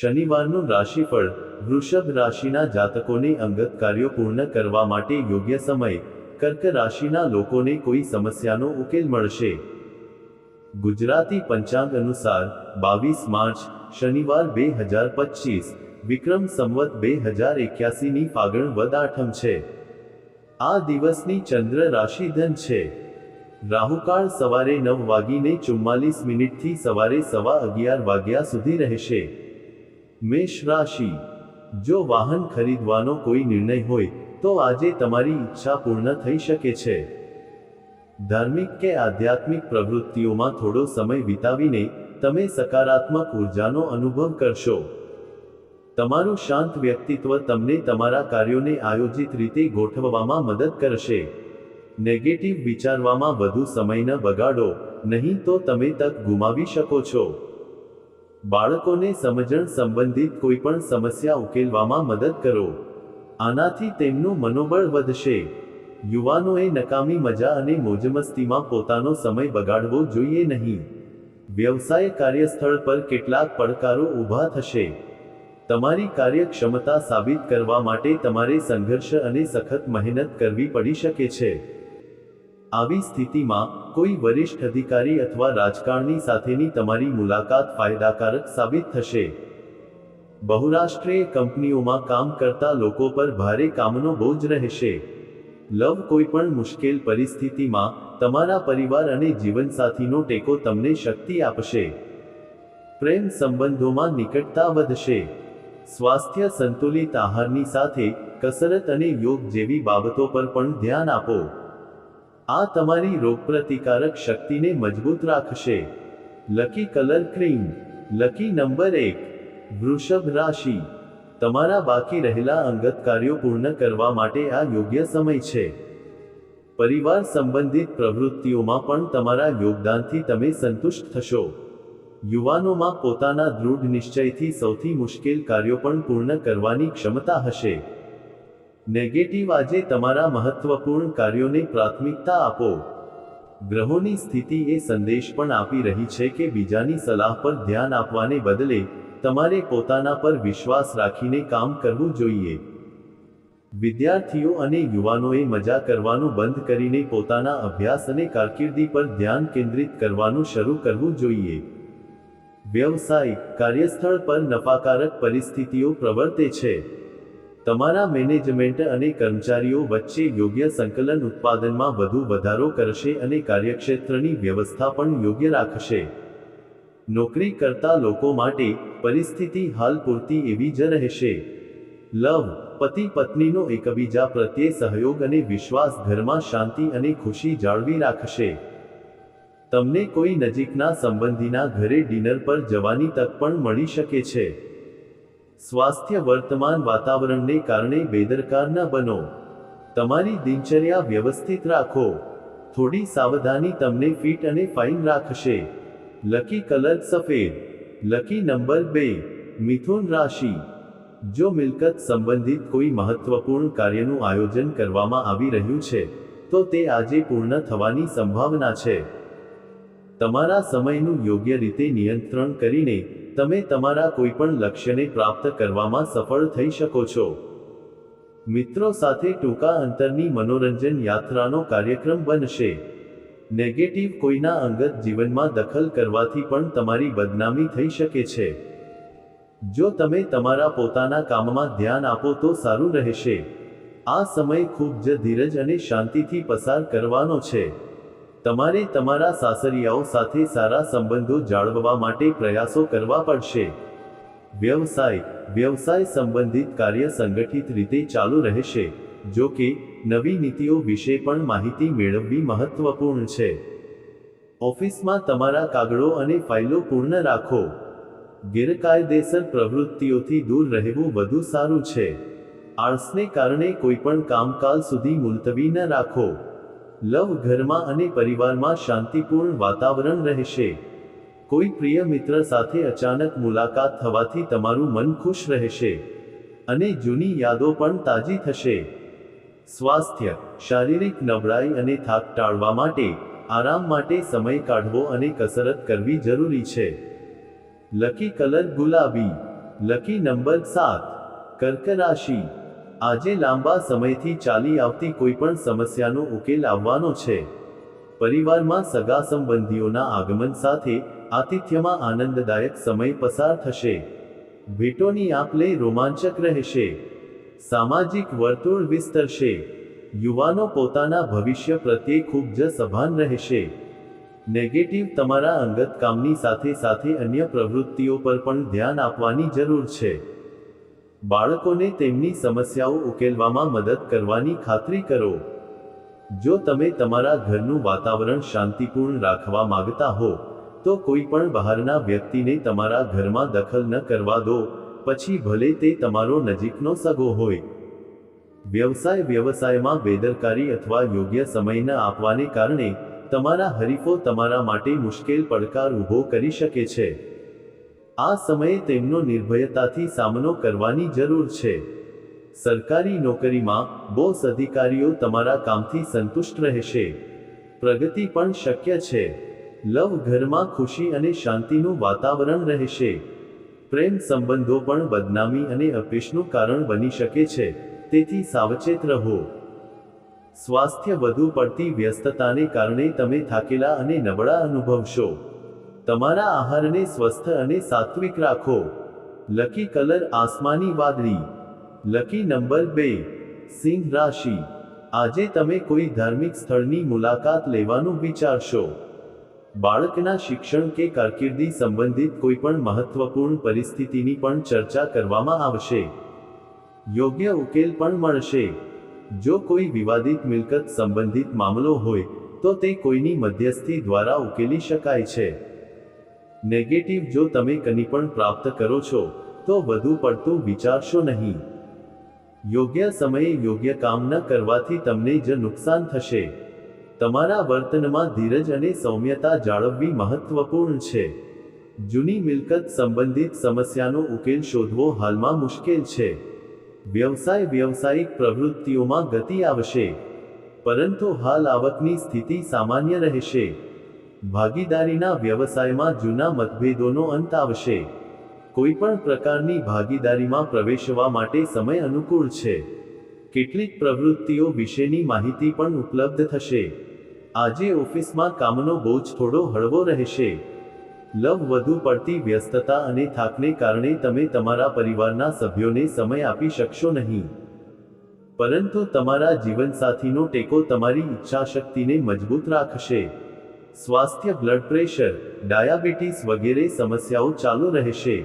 શનિવારનું રાશિફળ વૃષભ રાશિના જાતકોને અંગત કાર્યો પૂર્ણ કરવા માટે યોગ્ય સમય, કર્ક રાશિના લોકોને કોઈ સમસ્યાનો ઉકેલ મળશે. ગુજરાતી પંચાંગ અનુસાર, બાવીસ માર્ચ, શનિવાર બે હજાર પચીસ, વિક્રમ સંવત બે હજાર એક્યાસીની ફાગણ વદ આઠમ છે. આ દિવસની ચંદ્ર રાશિ ધન છે. રાહુકાળ સવારે નવ વાગીને ચુમ્માલીસ મિનિટથી સવારે સવા અગિયાર વાગ્યા સુધી રહેશે. મેષ રાશિ. જો વાહન ખરીદવાનો કોઈ નિર્ણય હોય, તો આજે તમારી ઈચ્છા પૂર્ણ થઈ શકે છે. ધાર્મિક કે આધ્યાત્મિક પ્રવૃત્તિઓમાં થોડો સમય વિતાવીને તમે સકારાત્મક ઉર્જાનો અનુભવ કરશો. તમારું શાંત વ્યક્તિત્વ તમને તમારા કાર્યોને આયોજિત રીતે ગોઠવવામાં મદદ કરશે. નેગેટિવ વિચારવામાં વધુ સમય ન બગાડો, નહીં તો તમે તક ગુમાવી શકો છો. બાળકોને સમજણ સંબંધિત કોઈ પણ સમસ્યા ઉકેલવામાં મદદ કરો. આનાથી તેમનું મનોબળ વધશે. યુવાનોએ નકામી મજા અને મોજમસ્તીમાં પોતાનો સમય બગાડવો જોઈએ નહીં. વ્યવસાય કાર્યસ્થળ પર કેટલાક પડકારો ઊભા થશે. તમારી કાર્યક્ષમતા સાબિત કરવા માટે તમારે સંઘર્ષ અને સખત મહેનત કરવી પડી શકે છે. આવી સ્થિતિમાં, કોઈ વરિષ્ઠ અધિકારી અથવા રાજકારણી સાથેની તમારી મુલાકાત ફાયદાકારક સાબિત થશે. બહુરાષ્ટ્રીય કંપનીઓમાં કામ કરતા લોકો પર ભારે કામનો બોજ રહેશે. લવ કોઈ પણ મુશ્કેલ પરિસ્થિતિમાં, તમારા પરિવાર અને જીવનસાથીનો ટેકો તમને શક્તિ આપશે. પ્રેમ સંબંધોમાં નિકટતા વધશે. સ્વાસ્થ્ય સંતુલિત આહારની સાથે, કસરત અને યોગ જેવી બાબતો પર પણ ધ્યાન આપો. આ તમારી રોગપ્રતિકારક શક્તિને મજબૂત રાખશે. Lucky colour cream lucky number એક, વૃષભ રાશિ. તમારા બાકી રહેલા અંગત કાર્યો પૂર્ણ કરવા માટે આ યોગ્ય સમય છે. પરિવાર સંબંધિત પ્રવૃત્તિઓમાં પણ તમારા યોગદાનથી તમે સંતુષ્ટ થશો. યુવાનોમાં પોતાના દૃઢ નિશ્ચયથી સૌથી મુશ્કેલ કાર્યો પણ પૂર્ણ કરવાની ક્ષમતા હશે. નેગેટિવ આજે તમારા મહત્વપૂર્ણ કાર્યોને પ્રાથમિકતા આપો. ગ્રહોની સ્થિતિ એ સંદેશ પણ આપી રહી છે કે બીજાની સલાહ પર ધ્યાન આપવાને બદલે તમારે પોતાના પર વિશ્વાસ રાખીને કામ કરવું જોઈએ. વિદ્યાર્થીઓ અને યુવાનોએ મજા કરવાનું બંધ કરીને પોતાના અભ્યાસ અને કારકિર્દી પર ધ્યાન કેન્દ્રિત કરવાનું શરૂ કરવું જોઈએ. વ્યવસાય, કાર્યસ્થળ પર નફાકારક પરિસ્થિતિઓ પ્રવર્તે છે. તમારા મેનેજમેન્ટ અને કર્મચારીઓ વચ્ચે યોગ્ય સંકલન ઉત્પાદનમાં વધુ વધારો કરશે અને કાર્યક્ષેત્રની વ્યવસ્થા પણ યોગ્ય રાખશે. નોકરી કરતા લોકો માટે પરિસ્થિતિ હાલ પૂરતી એવી જ રહેશે. લવ પતિ પત્નીનો એકબીજા પ્રત્યે સહયોગ અને વિશ્વાસ ઘરમાં શાંતિ અને ખુશી જાળવી રાખશે. તમને કોઈ નજીકના સંબંધીના ઘરે ડિનર પર જવાની તક પણ મળી શકે છે. સ્વાસ્થ્ય વર્તમાન વાતાવરણને કારણે બેદરકાર ન બનો. તમારી દિનચર્યા વ્યવસ્થિત રાખો. થોડી સાવધાની તમને ફિટ અને ફાઇન રાખશે. લકી કલર સફેદ. લકી નંબર બે, મિથુન રાશિ. જો મિલકત સંબંધિત કોઈ મહત્વપૂર્ણ કાર્યનું આયોજન કરવામાં આવી રહ્યું છે, તો તે આજે પૂર્ણ થવાની સંભાવના છે. તમારા સમયનું યોગ્ય રીતે નિયંત્રણ કરીને તમે તમારા કોઈપણ લક્ષ્યને પ્રાપ્ત કરવામાં સફળ થઈ શકો છો. મિત્રો સાથે ટૂંકા અંતરની મનોરંજન યાત્રાનો કાર્યક્રમ બનશે. નેગેટિવ કોઈના અંગત જીવનમાં દખલ કરવાથી પણ તમારી બદનામી થઈ શકે છે. જો તમે તમારા પોતાના કામમાં ધ્યાન આપો તો સારું રહેશે. આ સમય ખૂબ જ ધીરજ અને શાંતિથી પસાર કરવાનો છે. તમારે તમારા સાસરિયાઓ સાથે સારા સંબંધો જાળવવા માટે પ્રયાસો કરવા પડશે. વ્યવસાય વ્યવસાય સંબંધિત કાર્ય સંગઠિત રીતે ચાલુ રહેશે, જો કે નવી નીતિઓ વિશે પણ માહિતી મેળવવી મહત્વપૂર્ણ છે. ઓફિસમાં તમારા કાગળો અને ફાઇલો પૂર્ણ રાખો. ગેરકાયદેસર પ્રવૃત્તિઓથી દૂર રહેવું વધુ સારું છે. આળસને કારણે કોઈપણ કામકાલ સુધી મુલતવી ન રાખો. લવ ઘરમાં અને પરિવારમાં શાંતિપૂર્ણ વાતાવરણ રહેશે. કોઈ પ્રિય મિત્ર સાથે અચાનક મુલાકાત થવાથી તમારું મન ખુશ રહેશે. અને જૂની યાદો પણ તાજી થશે. સ્વાસ્થ્ય, શારીરિક નબળાઈ અને થાક ટાળવા માટે આરામ માટે સમય કાઢવો અને કસરત કરવી જરૂરી છે. લકી કલર ગુલાબી, લકી નંબર સાત, કર્ક રાશિ. આજે લાંબા સમયથી ચાલી આવતી કોઈ પણ સમસ્યાનો ઉકેલ આવવાનો છે. પરિવારમાં સગા સંબંધીઓના આગમન સાથે આતિથ્યમાં આનંદદાયક સમય પસાર થશે. ભેટોની આપ લે રોમાંચક રહેશે. સામાજિક વર્તુળ વિસ્તરશે. યુવાનો પોતાના ભવિષ્ય પ્રત્યે ખૂબ જ સભાન રહેશે. નેગેટિવ તમારા અંગત કામની સાથે સાથે અન્ય પ્રવૃત્તિઓ પર પણ ધ્યાન આપવાની જરૂર છે. બાળકોને તેમની સમસ્યાઓ ઉકેલવામાં મદદ કરવાની ખાતરી કરો. જો તમે તમારા ઘરનું વાતાવરણ શાંતિપૂર્ણ રાખવા માંગતા હો, તો કોઈ પણ બહારના વ્યક્તિને તમારા ઘરમાં દખલ ન કરવા દો, પછી ભલે તે તમારો નજીકનો સગો હોય. વ્યવસાય વ્યવસાયમાં બેદરકારી અથવા યોગ્ય સમય ન આપવાને કારણે તમારા હરીફો તમારા માટે મુશ્કેલ પડકાર ઊભો કરી શકે છે. આ સમયે તેમનો નિર્ભયતાથી સામનો કરવાની જરૂર છે. સરકારી નોકરીમાં બોસ અધિકારીઓ તમારા કામથી સંતુષ્ટ રહેશે. પ્રગતિ પણ શક્ય છે. લવ ઘરમાં ખુશી અને શાંતિનું વાતાવરણ રહેશે. પ્રેમ સંબંધો પણ બદનામી અને અપેશનું કારણ બની શકે છે. તેથી સાવચેત રહો. સ્વાસ્થ્ય વધુ પડતી વ્યસ્તતાને કારણે તમે થાકેલા અને નબળા અનુભવશો. તમારા આહારને સ્વસ્થ અને સાત્વિક રાખો. લકી કલર આસમાની વાદળી. લકી નંબર બે, સિંહ રાશિ. આજે તમે કોઈ ધાર્મિક સ્થળની મુલાકાત લેવાનું વિચારશો. બાળકના શિક્ષણ કે કારકિર્દી સંબંધિત કોઈ પણ મહત્વપૂર્ણ પરિસ્થિતિની પણ ચર્ચા કરવામાં આવશે. યોગ્ય ઉકેલ પણ મળશે. જો કોઈ વિવાદિત મિલકત સંબંધિત મામલો હોય, તો તે કોઈની મધ્યસ્થી દ્વારા ઉકેલી શકાય છે. નેગેટિવ જો તમે કની પણ પ્રાપ્ત કરો છો, તો વધુ પડતું વિચારશો નહીં. યોગ્ય સમયે યોગ્ય કામ ન કરવાથી તમને જ નુકસાન થશે. તમારા વર્તનમાં ધીરજ અને સૌમ્યતા જાળવવી મહત્વપૂર્ણ છે. જૂની મિલકત સંબંધિત સમસ્યાનો ઉકેલ શોધવો હાલમાં મુશ્કેલ છે. વ્યવસાય વ્યવસાયિક પ્રવૃત્તિઓમાં ગતિ આવશે. પરંતુ હાલ આવકની સ્થિતિ સામાન્ય રહેશે. ભાગીદારીના વ્યવસાયમાં જૂના મતભેદોનો અંત આવશે. કોઈ પણ પ્રકારની ભાગીદારીમાં પ્રવેશવા માટે સમય અનુકૂળ છે. કેટલીક પ્રવૃત્તિઓ વિશેની માહિતી પણ ઉપલબ્ધ થશે. આજે ઓફિસમાં કામનો બોજ થોડો હળવો રહેશે. લવ વધુ પડતી વ્યસ્તતા અને થાકને કારણે તમે તમારા પરિવારના સભ્યોને સમય આપી શકશો નહીં. પરંતુ તમારા જીવનસાથીનો ટેકો તમારી ઈચ્છાશક્તિને મજબૂત રાખશે. સ્વાસ્થ્ય બ્લડ પ્રેશર, ડાયાબિટીસ વગેરે સમસ્યાઓ ચાલુ રહેશે.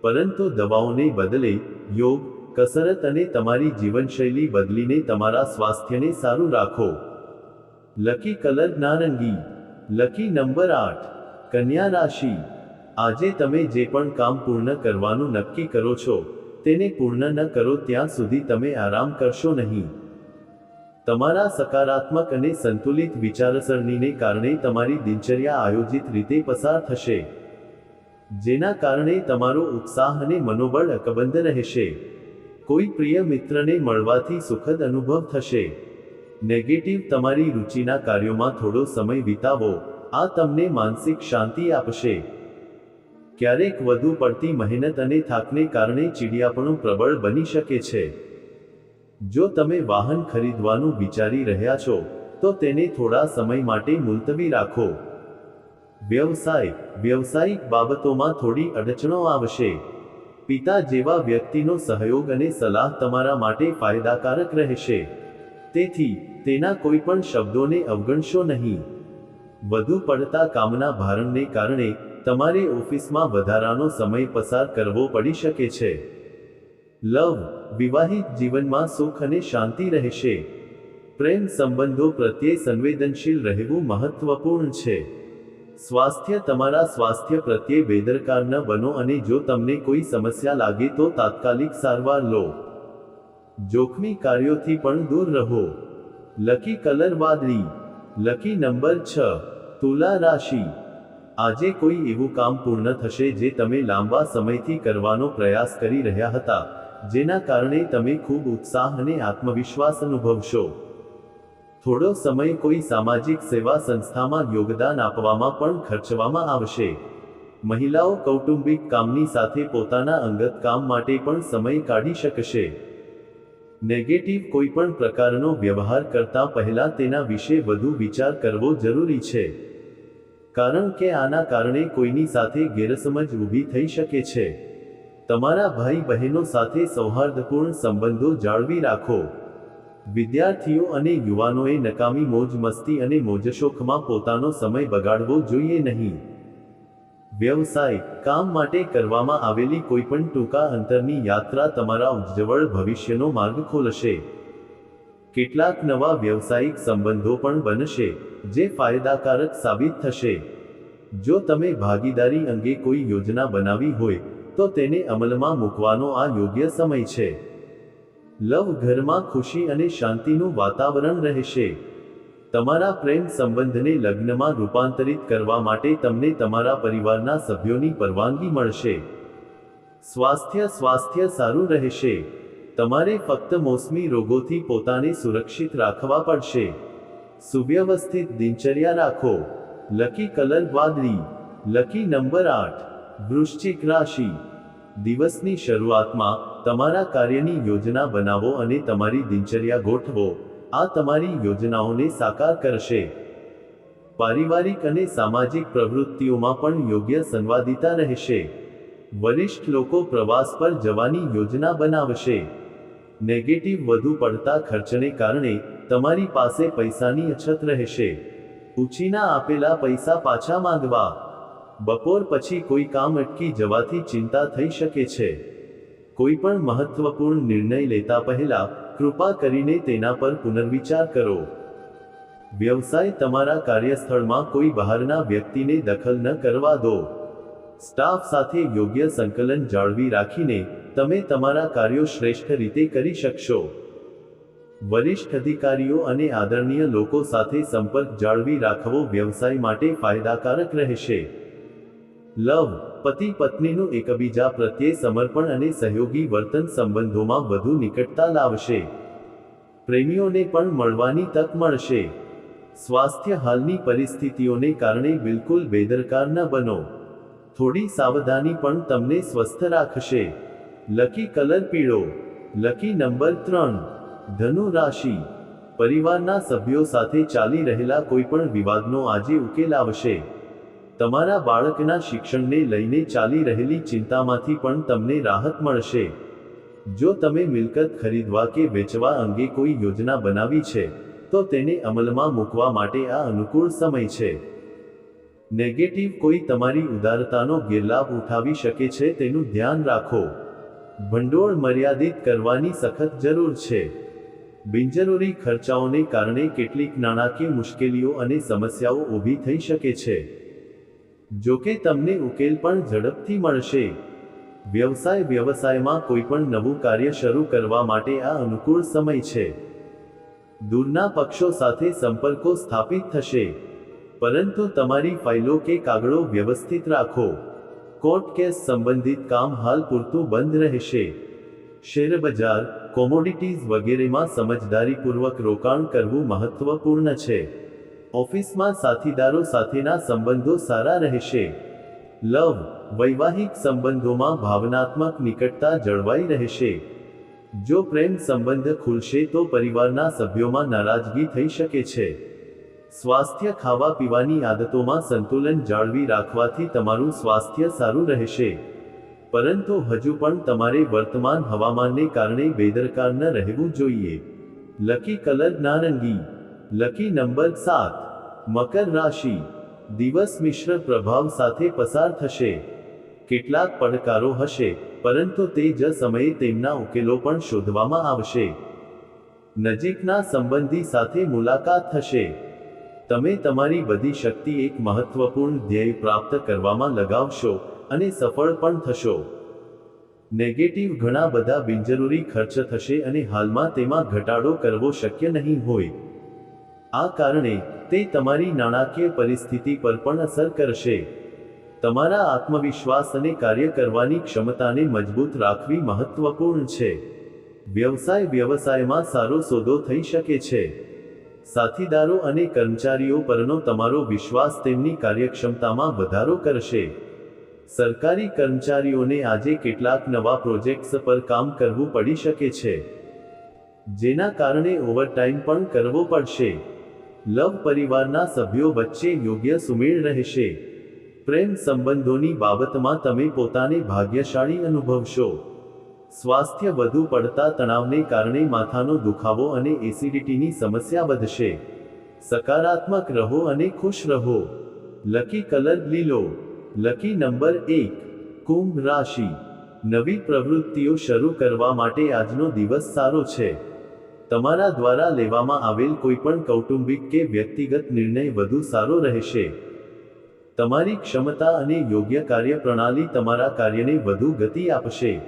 પરંતુ દવાઓને બદલે યોગ, કસરત અને તમારી જીવનશૈલી બદલીને તમારા સ્વાસ્થ્યને સારું રાખો. લકી કલર નારંગી. લકી નંબર આઠ, કન્યા રાશિ. આજે તમે જે પણ કામ પૂર્ણ કરવાનું નક્કી કરો છો, તેને પૂર્ણ ન કરો ત્યાં સુધી તમે આરામ કરશો નહીં. તમારા સકારાત્મક અને સંતુલિત વિચારસરણીને કારણે તમારી દિનચર્યા આયોજિત રીતે પસાર થશે, જેના કારણે તમારો ઉત્સાહ અને મનોબળ અકબંધ રહેશે. કોઈ પ્રિય મિત્રને મળવાથી સુખદ અનુભવ થશે. નેગેટિવ તમારી રુચિના કાર્યોમાં થોડો સમય વિતાવો, આ તમને માનસિક શાંતિ આપશે. ક્યારેક વધુ પડતી મહેનત અને થાકને કારણે ચીડિયાપણું પ્રબળ બની શકે છે. જો તમે વાહન ખરીદવાનું વિચારી રહ્યા છો, તો તેને થોડા સમય માટે મુલતવી રાખો. વ્યવસાય, વ્યવસાયિક બાબતોમાં થોડી અડચણો આવશે. પિતા જેવા વ્યક્તિનો સહયોગ અને સલાહ તમારા માટે ફાયદાકારક રહેશે. તેથી, તેના કોઈ પણ શબ્દોને અવગણશો નહીં. વધુ પડતા કામના ભારણને કારણે તમારે ઓફિસમાં વધારાનો સમય પસાર કરવો પડી શકે છે. લવ વિવાહિત જીવનમાં સુખ અને શાંતિ રહેશે. પ્રેમ સંબંધો પ્રત્યે સંવેદનશીલ રહેવું મહત્વપૂર્ણ છે. સ્વાસ્થ્ય તમારા સ્વાસ્થ્ય પ્રત્યે બેદરકાર ન બનો અને જો તમને કોઈ સમસ્યા લાગે તો તાત્કાલિક સારવાર લો. જોખમી કાર્યોથી પણ દૂર રહો. લકી કલર વાદળી. લકી નંબર છ. તુલા રાશિ. આજે કોઈ એવું કામ પૂર્ણ થશે જે તમે લાંબા સમયથી કરવાનો પ્રયાસ કરી રહ્યા હતા. જેના કારણે તમે ખૂબ ઉત્સાહ અને આત્મવિશ્વાસ અનુભવશો. થોડો સમય કોઈ સામાજિક સેવા સંસ્થામાં યોગદાન આપવામાં પણ ખર્ચવામાં આવશે. મહિલાઓ કૌટુંબિક કામની સાથે પોતાના અંગત કામ માટે પણ સમય કાઢી શકશે. નેગેટિવ કોઈ પણ પ્રકારનો વ્યવહાર કરતા પહેલા તેના વિશે વધુ વિચાર કરવો જરૂરી છે. કારણ કે આના કારણે કોઈની સાથે ગેરસમજ ઊભી થઈ શકે છે. તમારા ભાઈ બહેનો સાથે સૌહાર્દપૂર્ણ સંબંધો જાળવી રાખો. વિદ્યાર્થીઓ અને યુવાનોએ નકામી મોજ મસ્તી અને મોજશોખમાં પોતાનો સમય બગાડવો જોઈએ નહીં. વ્યવસાય, કામ માટે કરવામાં આવેલી કોઈપણ ટૂંકા અંતરની યાત્રા તમારા ઉજ્જવળ ભવિષ્યનો માર્ગ ખોલશે. કેટલાક નવા વ્યવસાયિક સંબંધો પણ બનશે, જે ફાયદાકારક સાબિત થશે. જો તમે ભાગીદારી અંગે કોઈ યોજના બનાવી હોય તો તેને અમલમાં મૂકવાનો આ યોગ્ય સમય છે. લવ ઘરમાં ખુશી અને શાંતિનું વાતાવરણ રહેશે. તમારા પ્રેમ સંબંધને લગ્નમાં રૂપાંતરિત કરવા માટે તમને તમારા પરિવારના સભ્યોની પરવાનગી મળશે. સ્વાસ્થ્ય સ્વાસ્થ્ય સારું રહેશે. તમારે ફક્ત મોસમી રોગોથી પોતાને સુરક્ષિત રાખવા પડશે. સુવ્યવસ્થિત દિનચર્યા રાખો. લકી કલર વાદળી. લકી નંબર આઠ. વૃશ્ચિક રાશિ. દિવસની શરૂઆતમાં તમારા કાર્યની યોજના બનાવો અને તમારી દિનચર્યા ગોઠવો. આ તમારી યોજનાઓને સાકાર કરશે. પારિવારિક અને સામાજિક પ્રવૃત્તિઓમાં પણ યોગ્ય સંવાદિતા રહેશે. વરિષ્ઠ લોકો પ્રવાસ પર જવાની યોજના બનાવશે. નેગેટિવ વધુ પડતા ખર્ચને કારણે તમારી પાસે પૈસાની અછત રહેશે. ઉછીના આપેલા પૈસા પાછા માંગવા. બપોર પછી કોઈ કામ અટકી જવાથી ચિંતા થઈ શકે છે. કોઈ પણ મહત્વપૂર્ણ નિર્ણય લેતા પહેલા કૃપા કરીને તેના પર પુનર્વિચાર કરો. વ્યવસાય તમારા કાર્યસ્થળમાં કોઈ બહારના વ્યક્તિને દખલ ન કરવા દો. સ્ટાફ સાથે યોગ્ય સંકલન જાળવી રાખીને તમે તમારા કાર્યો શ્રેષ્ઠ રીતે કરી શકશો. વરિષ્ઠ અધિકારીઓ અને આદરણીય લોકો સાથે સંપર્ક જાળવી રાખવો વ્યવસાય માટે ફાયદાકારક રહેશે. લવ, પતિ, પત્નીનું એકબીજા પ્રત્યે સમર્પણ અને સહયોગી વર્તન સંબંધોમાં વધુ નિકટતા લાવશે. પ્રેમીઓને પણ મળવાની તક મળશે. સ્વાસ્થ્ય હાલની પરિસ્થિતિઓને કારણે બિલકુલ બેદરકાર ન બનો. થોડી સાવધાની પણ તમને સ્વસ્થ રાખશે. લકી કલર પીળો, લકી નંબર ત્રણ, ધનુ રાશિ. પરિવારના સભ્યો સાથે ચાલી રહેલા કોઈપણ વિવાદનો આજે ઉકેલ આવશે. તમારા બાળકના શિક્ષણને લઈને ચાલી રહેલી ચિંતામાંથી પણ તમને રાહત મળશે. જો તમે મિલકત ખરીદવા કે વેચવા અંગે કોઈ યોજના બનાવી છે, તો તેને અમલમાં મૂકવા માટે આ અનુકૂળ સમય છે. નેગેટિવ કોઈ તમારી ઉદારતાનો ગેરલાભ ઉઠાવી શકે છે તેનું ધ્યાન રાખો. ભંડોળ મર્યાદિત કરવાની સખત જરૂર છે. બિનજરૂરી ખર્ચાઓને કારણે કેટલીક નાણાકીય મુશ્કેલીઓ અને સમસ્યાઓ ઊભી થઈ શકે છે. જો કે તમને ઉકેલ પણ ઝડપથી મળશે. વ્યવસાય વ્યવસાયમાં કોઈ પણ નવું કાર્ય શરૂ કરવા માટે આ અનુકૂળ સમય છે. દૂરના પક્ષો સાથે સંપર્કો સ્થાપિત થશે. પરંતુ તમારી ફાઇલો કે કાગળો વ્યવસ્થિત રાખો. કોર્ટ કેસ સંબંધિત કામ હાલ પૂરતું બંધ રહેશે. શેરબજાર કોમોડિટીઝ વગેરેમાં સમજદારીપૂર્વક રોકાણ કરવું મહત્વપૂર્ણ છે. ઓફિસમાં સાથીદારો સાથેના સંબંધો સારા રહેશે. લવ, વૈવાહિક સંબંધોમાં ભાવનાત્મક નિકટતા જળવાઈ રહેશે. જો પ્રેમ સંબંધ ખુલશે તો પરિવારના સભ્યોમાં નારાજગી થઈ શકે છે. સ્વાસ્થ્ય ખાવા પીવાની આદતોમાં સંતુલન જાળવી રાખવાથી તમારું સ્વાસ્થ્ય સારું રહેશે. પરંતુ હજુ પણ તમારે વર્તમાન હવામાનને કારણે બેદરકાર ન રહેવું જોઈએ. લકી કલર નારંગી. લકી નંબર સાત મકર રાશિ દિવસ મિશ્ર પ્રભાવ સાથે પસાર થશે. કેટલાક પડકારો હશે, પરંતુ તે જ સમયે તેમના ઉકેલો પણ શોધવામાં આવશે. નજીકના સંબંધી સાથે મુલાકાત થશે. તમે તમારી બધી શક્તિ એક મહત્વપૂર્ણ ધ્યેય પ્રાપ્ત કરવામાં લગાવશો અને સફળ પણ થશો. નેગેટિવ ઘણા બધા બિનજરૂરી ખર્ચ થશે અને હાલમાં તેમાં ઘટાડો કરવો શક્ય નહીં હોય. આ કારણે તે તમારી નાણાકીય પરિસ્થિતિ પર પણ અસર કરશે. તમારા આત્મવિશ્વાસ અને કાર્ય કરવાની ક્ષમતાને મજબૂત રાખવી મહત્વપૂર્ણ છે. વ્યવસાય વ્યવસાયમાં સારો સોદો થઈ શકે છે. સાથીદારો અને કર્મચારીઓ પરનો તમારો વિશ્વાસ તેમની કાર્યક્ષમતામાં વધારો કરશે. સરકારી કર્મચારીઓને આજે કેટલાક નવા પ્રોજેક્ટ્સ પર કામ કરવું પડી શકે છે. જેના કારણે ઓવરટાઈમ પણ કરવો પડશે. લવ પરિવારના સભ્યો વચ્ચે યોગ્ય સુમેળ રહેશે. પ્રેમ સંબંધોની બાબતમાં તમે પોતાને ભાગ્યશાળી અનુભવશો. સ્વાસ્થ્ય વધુ પડતા તણાવને કારણે માથાનો દુખાવો અને એસિડિટીની સમસ્યા વધશે. સકારાત્મક રહો અને ખુશ રહો. લકી કલર લીલો. લકી નંબર એક, કુંભ રાશિ. નવી પ્રવૃત્તિઓ શરૂ કરવા માટે આજનો દિવસ સારો છે. તમારા દ્વારા લેવામાં આવેલ કોઈપણ કૌટુંબિક કે વ્યક્તિગત નિર્ણય વધુ સારો રહેશે. તમારી ક્ષમતા અને યોગ્ય કાર્યપ્રણાલી તમારા કાર્યને વધુ ગતિ આપશે.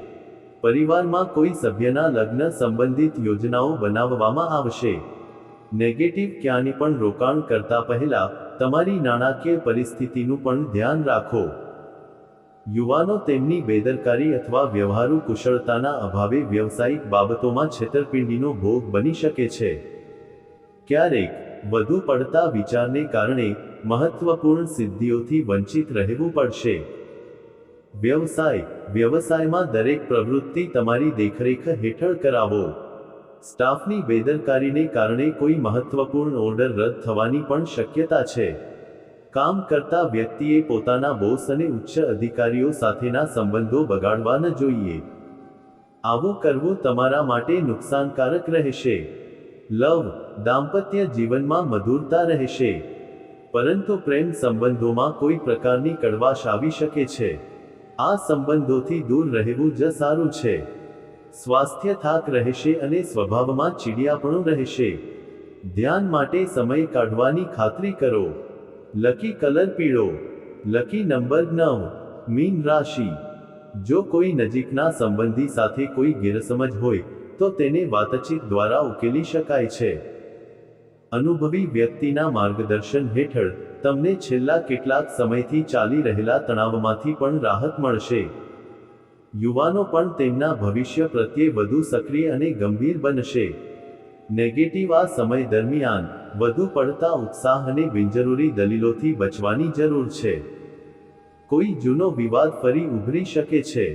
પરિવારમાં કોઈ સભ્યના લગ્ન સંબંધિત યોજનાઓ બનાવવામાં આવશે. નેગેટિવ ક્યાંની પણ રોકાણ કરતા પહેલા તમારી નાણાકીય પરિસ્થિતિનું પણ ધ્યાન રાખો. યુવાનો તેમની બેદરકારી અથવા વ્યવહારુ કુશળતાના અભાવે વ્યવસાયિક બાબતોમાં છેતરપિંડીનો ભોગ બની શકે છે. ક્યારેક, વધુ પડતા વિચારને કારણે મહત્વપૂર્ણ સિદ્ધિઓથી વંચિત રહેવું પડશે. વ્યવસાય, વ્યવસાયમાં દરેક પ્રવૃત્તિ તમારી દેખરેખ હેઠળ કરાવો. સ્ટાફની બેદરકારીને કારણે કોઈ મહત્વપૂર્ણ ઓર્ડર રદ થવાની પણ શક્યતા છે. કામ કરતા વ્યક્તિએ પોતાના બોસ અને ઉચ્ચ અધિકારીઓ સાથેના સંબંધો બગાડવા ન જોઈએ. આવું કરવું તમારા માટે નુકસાનકારક રહેશે. લવ, દાંપત્ય જીવનમાં મધુરતા રહેશે. પરંતુ પ્રેમ સંબંધોમાં કોઈ પ્રકારની કડવાશ આવી શકે છે. આ સંબંધોથી દૂર રહેવું જ સારું છે. સ્વાસ્થ્ય થાક રહેશે અને સ્વભાવમાં ચીડિયાપણું રહેશે. ધ્યાન માટે સમય કાઢવાની ખાતરી કરો. લકી કલર પીળો, લકી નંબર નવ, મીન રાશિ. જો કોઈ નજીકના સંબંધી સાથે કોઈ ગેરસમજ હોય, તો તેને વાતચીત દ્વારા ઉકેલી શકાય છે. અનુભવી વ્યક્તિના માર્ગદર્શન હેઠળ તમને છેલ્લા કેટલાક સમયથી ચાલી રહેલા તણાવમાંથી પણ રાહત મળશે. યુવાનો પણ તેમના ભવિષ્ય પ્રત્યે વધુ સક્રિય અને ગંભીર બનશે. નેગેટિવ આ સમય દરમિયાન વધુ પડતા ઉત્સાહ અને બિનજરૂરી દલીલોથી બચવાની જરૂર છે. કોઈ જૂનો વિવાદ ફરી ઉભરી શકે છે.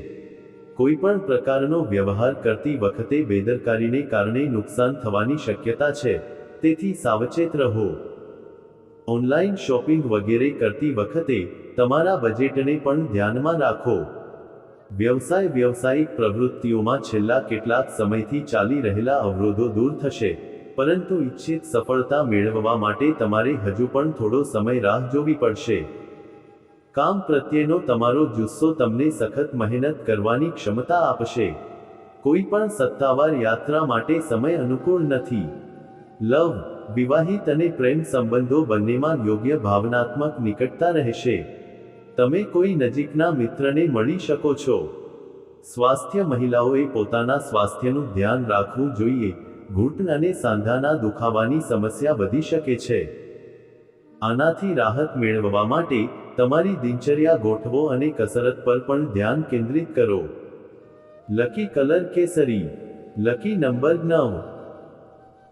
કોઈ પણ પ્રકારનો વ્યવહાર કરતી વખતે બેદરકારીને કારણે નુકસાન થવાની શક્યતા છે. તેથી સાવચેત રહો. ઓનલાઈન શોપિંગ વગેરે કરતી વખતે તમારા બજેટને પણ ધ્યાનમાં રાખો. વ્યવસાય વ્યવસાયિક પ્રવૃત્તિઓમાં છેલ્લા કેટલાક સમયથી ચાલી રહેલા અવરોધો દૂર થશે. પરંતુ ઇચ્છિત સફળતા મેળવવા માટે તમારે હજુ પણ થોડો સમય રાહ જોવી પડશે. કામ પ્રત્યેનો તમારો જુસ્સો તમને સખત મહેનત કરવાની ક્ષમતા આપશે. કોઈ પણ સત્તાવાર યાત્રા માટે સમય અનુકૂળ નથી. લવ, વિવાહિત અને પ્રેમ સંબંધો બંનેમાં યોગ્ય ભાવનાત્મક નિકટતા રહેશે. તમે કોઈ નજીકના મિત્રને મળી શકો છો. સ્વાસ્થ્ય મહિલાઓએ પોતાના સ્વાસ્થ્યનું ધ્યાન રાખવું જોઈએ. ઘૂંટણ અને સાંધાના દુખાવાની સમસ્યા વધી શકે છે. આનાથી રાહત મેળવવા માટે તમારી દિનચર્યા ગોઠવો અને કસરત પર પણ ધ્યાન કેન્દ્રિત કરો. લકી કલર કેસરી લકી નંબર નવ.